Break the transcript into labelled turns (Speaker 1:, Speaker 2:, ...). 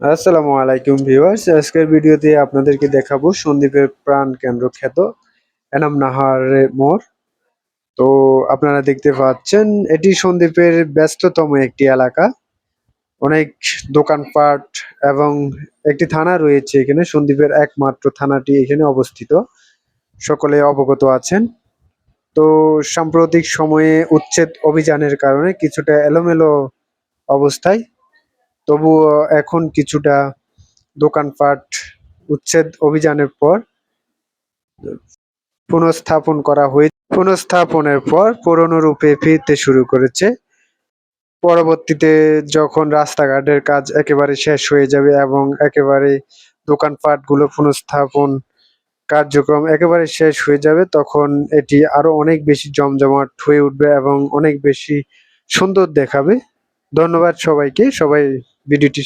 Speaker 1: আসসালামু আলাইকুম ভিউয়ার্স, আজকের ভিডিওতে আপনাদেরকে দেখাবো সন্দীপের প্রাণ কেন্দ্র খ্যাত এনাম নাহার মোড়। তো আপনারা দেখতে পাচ্ছেন, এটি সন্দীপের ব্যস্ততম একটি এলাকা। অনেক দোকানপাট এবং একটি থানা রয়েছে এখানে, সন্দীপের একমাত্র থানাটি এখানে অবস্থিত। সকলে অবগত আছেন। তো সাম্প্রতিক সময়ে উচ্ছেদ অভিযানের কারণে কিছুটা এলোমেলো অবস্থায় তবুও এখন কিছুটা দোকানপাট উচ্ছেদ অভিযানের পর পুনঃস্থাপন করা হয়ে পুনঃস্থাপনের পর পুরনো রূপে ফিরতে শুরু করেছে। পরবর্তীতে যখন রাস্তাঘাটের কাজ একেবারে শেষ হয়ে যাবে এবং একেবারে দোকানপাটগুলো পুনঃস্থাপন কার্যক্রম একেবারে শেষ হয়ে যাবে, তখন এটি আরও অনেক বেশি জমজমাট হয়ে উঠবে এবং অনেক বেশি সুন্দর দেখাবে। ধন্যবাদ সবাইকে। সবাই ভিডিওটি